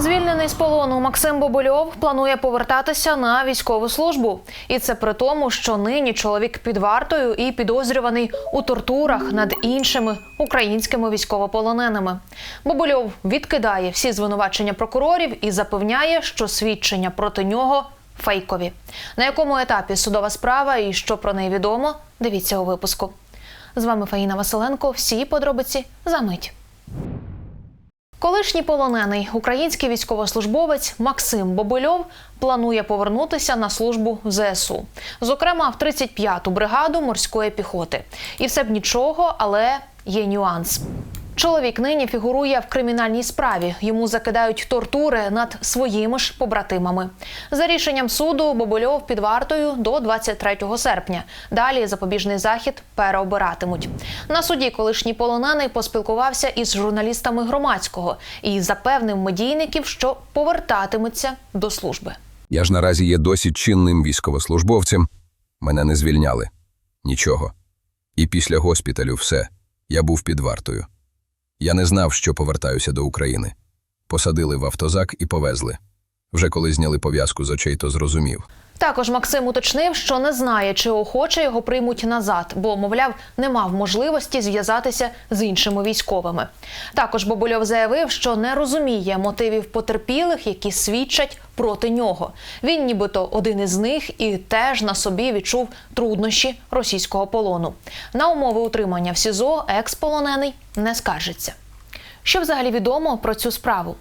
Звільнений з полону Максим Бобольов планує повертатися на військову службу, і це при тому, що нині чоловік під вартою і підозрюваний у тортурах над іншими українськими військовополоненими. Бобольов відкидає всі звинувачення прокурорів і запевняє, що свідчення проти нього фейкові. На якому етапі судова справа і що про неї відомо, дивіться у випуску. З вами Фаїна Василенко. Всі подробиці за мить. Колишній полонений український військовослужбовець Максим Бобильов планує повернутися на службу в ЗСУ, зокрема в 35-ту бригаду морської піхоти. І все б нічого, але є нюанс. Чоловік нині фігурує в кримінальній справі. Йому закидають тортури над своїми ж побратимами. За рішенням суду Бобольов під вартою до 23 серпня. Далі запобіжний захід переобиратимуть. На суді колишній полонений поспілкувався із журналістами громадського і запевнив медійників, що повертатиметься до служби. Я ж наразі є досі чинним військовослужбовцем. Мене не звільняли. Нічого. І після госпіталю все. Я був під вартою. Я не знав, що повертаюся до України. Посадили в автозак і повезли. Вже коли зняли пов'язку з очей, то зрозумів. Також Максим уточнив, що не знає, чи охоче його приймуть назад, бо, мовляв, не мав можливості зв'язатися з іншими військовими. Також Бобольов заявив, що не розуміє мотивів потерпілих, які свідчать проти нього. Він, нібито, один із них і теж на собі відчув труднощі російського полону. На умови утримання в СІЗО екс-полонений не скаржиться. Що взагалі відомо про цю справу?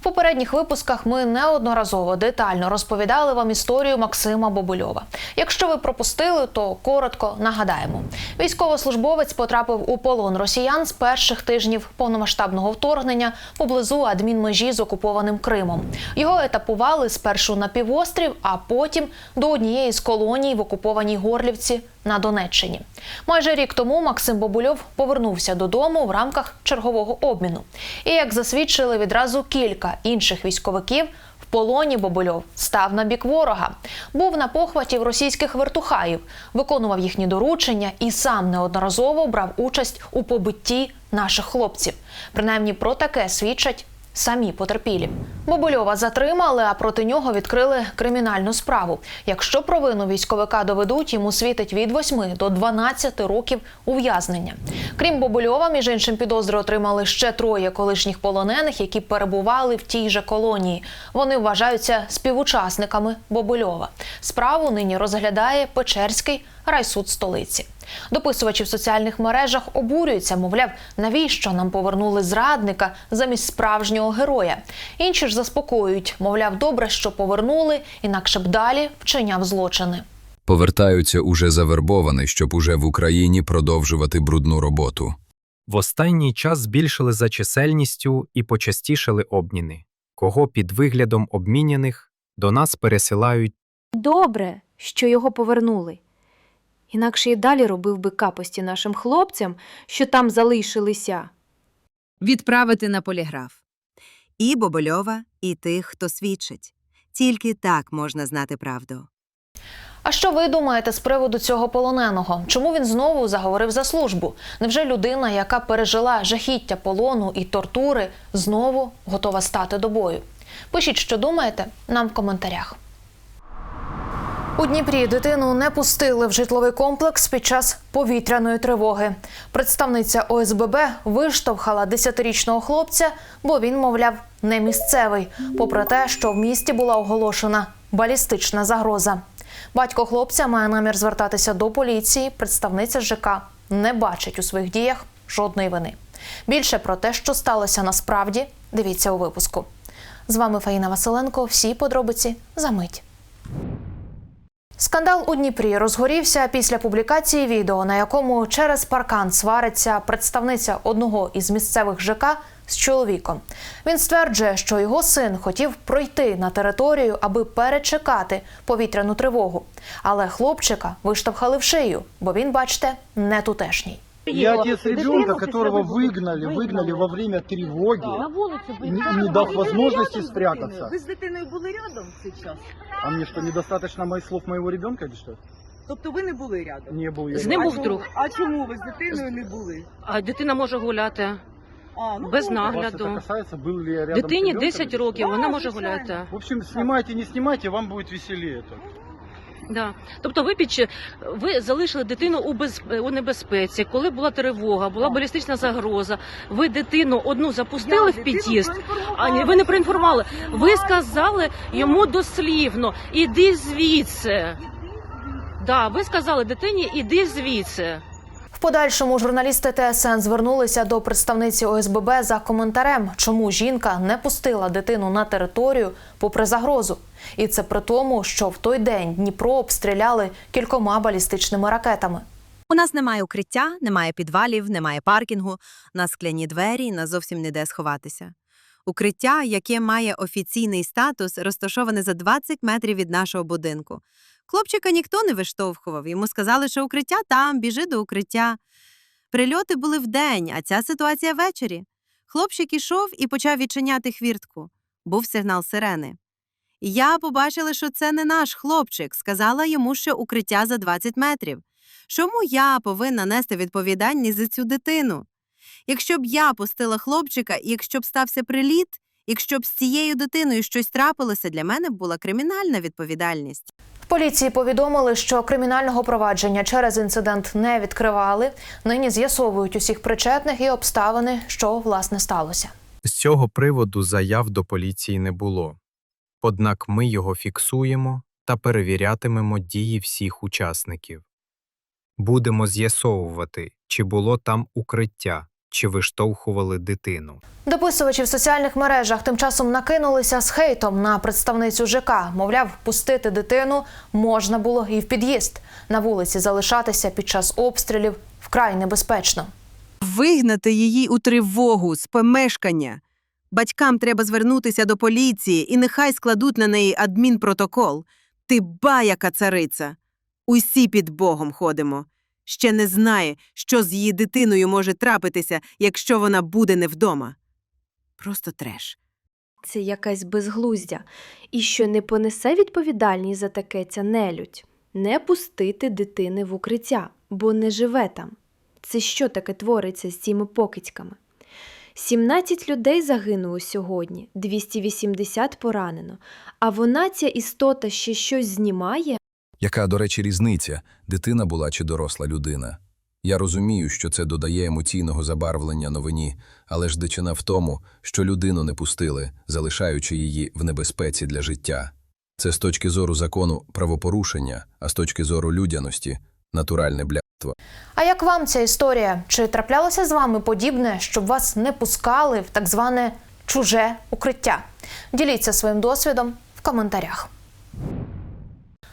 В попередніх випусках ми неодноразово детально розповідали вам історію Максима Бобульова. Якщо ви пропустили, то коротко нагадаємо. Військовослужбовець потрапив у полон росіян з перших тижнів повномасштабного вторгнення поблизу адмінмежі з окупованим Кримом. Його етапували спершу на півострів, а потім до однієї з колоній в окупованій Горлівці на Донеччині. Майже рік тому Максим Бобульов повернувся додому в рамках чергового обміну. І як засвідчили відразу кілька інших військовиків, полоні Бобульов став на бік ворога, був на похваті в російських вертухаїв, виконував їхні доручення і сам неодноразово брав участь у побитті наших хлопців. Принаймні про таке свідчать самі потерпілі. Бобольова затримали, а проти нього відкрили кримінальну справу. Якщо провину військовика доведуть, йому світить від 8 до 12 років ув'язнення. Крім Бобольова, між іншим підозри отримали ще троє колишніх полонених, які перебували в тій же колонії. Вони вважаються співучасниками Бобольова. Справу нині розглядає Печерський райсуд столиці. Дописувачі в соціальних мережах обурюються, мовляв, навіщо нам повернули зрадника замість справжнього героя. Інші ж заспокоюють, мовляв, добре, що повернули, інакше б далі вчиняв злочини. Повертаються уже завербований, щоб уже в Україні продовжувати брудну роботу. В останній час збільшили за чисельністю і почастішали обміни. Кого під виглядом обміняних до нас пересилають Добре, що його повернули. Інакше і далі робив би капості нашим хлопцям, що там залишилися. відправити на поліграф. І Бобольова, і тих, хто свідчить. Тільки так можна знати правду. А що ви думаєте з приводу цього полоненого? Чому він знову заговорив за службу? Невже людина, яка пережила жахіття полону і тортури, знову готова стати до бою? Пишіть, що думаєте, нам в коментарях. У Дніпрі дитину не пустили в житловий комплекс під час повітряної тривоги. Представниця ОСББ виштовхала 10-річного хлопця, бо він, мовляв, не місцевий, попри те, що в місті була оголошена балістична загроза. Батько хлопця має намір звертатися до поліції. Представниця ЖК не бачить у своїх діях жодної вини. Більше про те, що сталося насправді, дивіться у випуску. З вами Фаїна Василенко. Всі подробиці за мить. Скандал у Дніпрі розгорівся після публікації відео, на якому через паркан свариться представниця одного із місцевих ЖК з чоловіком. Він стверджує, що його син хотів пройти на територію, аби перечекати повітряну тривогу. Але хлопчика виштовхали в шию, бо він, бачите, не тутешній. Я отец ребенка, которого выгнали, выгнали во время тревоги, На вулицю не, виїхали. не дав возможности спрятаться. Ви з дитиною були рядом цей час? А мне что, недостаточно моих слов моего ребенка или что? Тобто ви не були рядом? Не был я. З ним рядом. був друг. А чому ви з дитиною не були? А дитина може гуляти. А, ну, Без добре. Вас нагляду. это касается, был ли рядом Дитині с ребенком? 10 років, Да, вона може звичайно. гуляти. В общем, снимайте, не снимайте, вам будет веселее только. Да. Тобто ви під ви залишили дитину у без у небезпеці, коли була тривога, була балістична загроза. Ви дитину одну запустили Я в під'їзд. А ні, ви не проінформували. Ви сказали йому дослівно: іди звідси. Да, ви сказали дитині, іди звідси. Подальшому журналісти ТСН звернулися до представниці ОСББ за коментарем, чому жінка не пустила дитину на територію попри загрозу. І це при тому, що в той день Дніпро обстріляли кількома балістичними ракетами. У нас немає укриття, немає підвалів, немає паркінгу, на скляні двері, на зовсім ніде сховатися. Укриття, яке має офіційний статус, розташоване за 20 метрів від нашого будинку. Хлопчика ніхто не виштовхував. Йому сказали, що укриття там, біжи до укриття. Прильоти були вдень, а ця ситуація ввечері. Хлопчик ішов і почав відчиняти хвіртку. Був сигнал сирени. Я побачила, що це не наш хлопчик, сказала йому, що укриття за 20 метрів. Чому я повинна нести відповідальність за цю дитину? Якщо б я пустила хлопчика, і якщо б стався приліт, якщо б з цією дитиною щось трапилося, для мене б була кримінальна відповідальність. Поліції повідомили, що кримінального провадження через інцидент не відкривали. Нині з'ясовують усіх причетних і обставини, що власне сталося. З цього приводу заяв до поліції не було. Однак ми його фіксуємо та перевірятимемо дії всіх учасників. Будемо з'ясовувати, чи було там укриття, чи виштовхували дитину. Дописувачі в соціальних мережах тим часом накинулися з хейтом на представницю ЖК. Мовляв, пустити дитину можна було і в під'їзд. На вулиці залишатися під час обстрілів вкрай небезпечно. Вигнати її у тривогу з помешкання. Батькам треба звернутися до поліції і нехай складуть на неї адмінпротокол. Ти ба, яка цариця. Усі під Богом ходимо. Ще не знає, що з її дитиною може трапитися, якщо вона буде не вдома. Просто треш. Це якась безглуздя. І що не понесе відповідальність за таке ця нелюдь. Не пустити дитини в укриття, бо не живе там. Це що таке твориться з цими покидьками? 17 людей загинуло сьогодні, 280 поранено. А вона, ця істота, ще щось знімає? Яка, до речі, різниця, дитина була чи доросла людина? Я розумію, що це додає емоційного забарвлення новині, але ж дичина в тому, що людину не пустили, залишаючи її в небезпеці для життя. Це з точки зору закону правопорушення, а з точки зору людяності натуральне блядство. А як вам ця історія? Чи траплялося з вами подібне, щоб вас не пускали в так зване чуже укриття? Діліться своїм досвідом в коментарях.